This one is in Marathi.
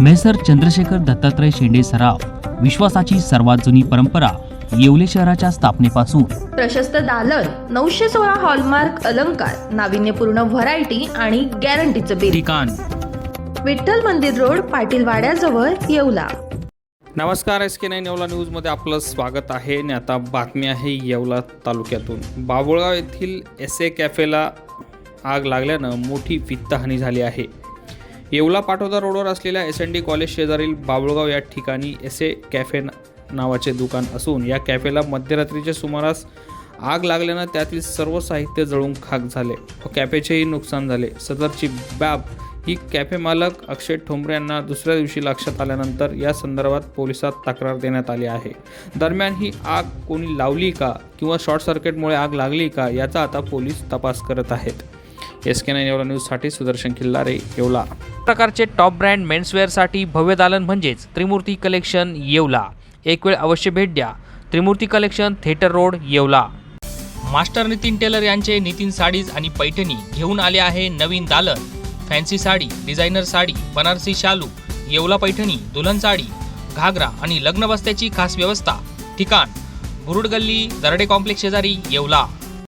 मेसर चंद्रशेखर दत्तात्रय शेंडे सराव विश्वासाची सर्वात जुनी परंपरा येवले शहराच्या स्थापनेपासून. प्रशस्त दालन नऊशे सोळा हॉलमार्क अलंकार नाविन्यपूर्ण व्हरायटी आणि गॅरंटीचं बिल ठिकाण. विठ्ठल मंदिर रोड पाटील वाड्याजवळ येवला. नमस्कार एस के नाईन येवला न्यूजमध्ये आपलं स्वागत आहे. आणि आता बातमी आहे येवला तालुक्यातून. बाबुळगाव येथील एस ए कॅफेला आग लागल्यानं मोठी वित्तहानी झाली आहे. येवला पाटोदा रोडवर असलेल्या एस एन डी कॉलेज शेजारील बाबुळगाव या ठिकाणी एस ए कॅफे नावाचे दुकान असून या कॅफेला मध्यरात्रीच्या सुमारास आग लागल्यानं त्यातील सर्व साहित्य जळून खाक झाले व कॅफेचेही नुकसान झाले. सदरची बॅब ही कॅफे मालक अक्षय ठोंबरे यांना दुसऱ्या दिवशी लक्षात आल्यानंतर या संदर्भात पोलिसात तक्रार देण्यात आली आहे. दरम्यान ही आग कोणी लावली का किंवा शॉर्ट सर्किटमुळे आग लागली का याचा आता पोलीस तपास करत आहेत. एस के नाईन येवला न्यूजसाठी सुदर्शन खिल्लारे येवला. प्रकारचे टॉप ब्रँड मेन्सवेअरसाठी भव्य दालन म्हणजेच त्रिमूर्ती कलेक्शन येवला. एक वेळ अवश्य भेट द्या. Trimurti collection theatre road Yeola. Master Nitin tailor यांचे नितीन साडीज आणि पैठणी घेऊन आले आहे नवीन दालन. फॅन्सी साडी डिझायनर साडी बनारसी शालू येवला पैठणी दुल्हन साडी घागरा आणि लग्न बस्त्याची खास व्यवस्था. ठिकाण बुरुड गल्ली दरडे कॉम्प्लेक्स शेजारी येवला.